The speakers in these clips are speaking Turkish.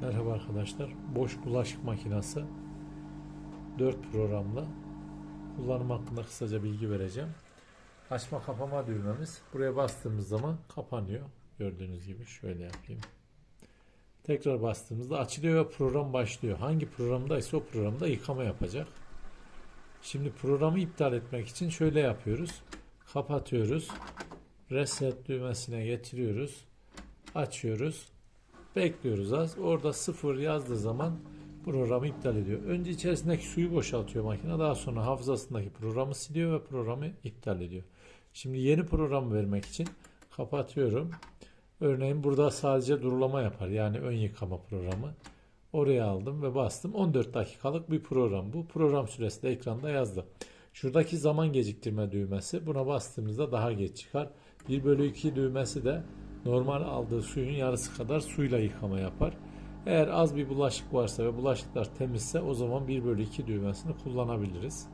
Merhaba arkadaşlar. Boş bulaşık makinesi 4 programla kullanım hakkında kısaca bilgi vereceğim. Açma kapama düğmemiz. Buraya bastığımız zaman kapanıyor. Gördüğünüz gibi şöyle yapayım. Tekrar bastığımızda açılıyor ve program başlıyor. Hangi programdaysa o programda yıkama yapacak. Şimdi programı iptal etmek için şöyle yapıyoruz. Kapatıyoruz. Reset düğmesine getiriyoruz. Açıyoruz. Bekliyoruz az. Orada sıfır yazdığı zaman programı iptal ediyor. Önce içerisindeki suyu boşaltıyor makine. Daha sonra hafızasındaki programı siliyor ve programı iptal ediyor. Şimdi yeni program vermek için kapatıyorum. Örneğin burada sadece durulama yapar. Yani ön yıkama programı. Oraya aldım ve bastım. 14 dakikalık bir program. Bu program süresi de ekranda yazdı. Şuradaki zaman geciktirme düğmesi. Buna bastığımızda daha geç çıkar. 1 bölü 2 düğmesi de normal aldığı suyun yarısı kadar suyla yıkama yapar. Eğer az bir bulaşık varsa ve bulaşıklar temizse o zaman 1 bölü 2 düğmesini kullanabiliriz.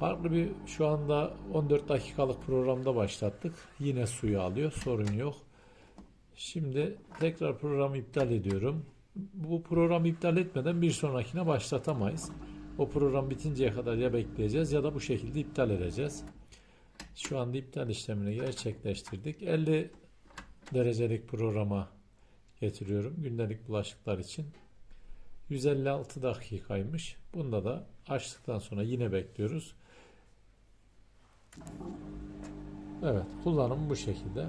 Farklı bir şu anda 14 dakikalık programda başlattık. Yine suyu alıyor. Sorun yok. Şimdi tekrar programı iptal ediyorum. Bu programı iptal etmeden bir sonrakine başlatamayız. O program bitinceye kadar ya bekleyeceğiz ya da bu şekilde iptal edeceğiz. Şu anda iptal işlemini gerçekleştirdik. 50 derecelik programa getiriyorum gündelik bulaşıklar için. 156 dakikaymış. Bunda da açtıktan sonra yine bekliyoruz. Evet, kullanım bu şekilde.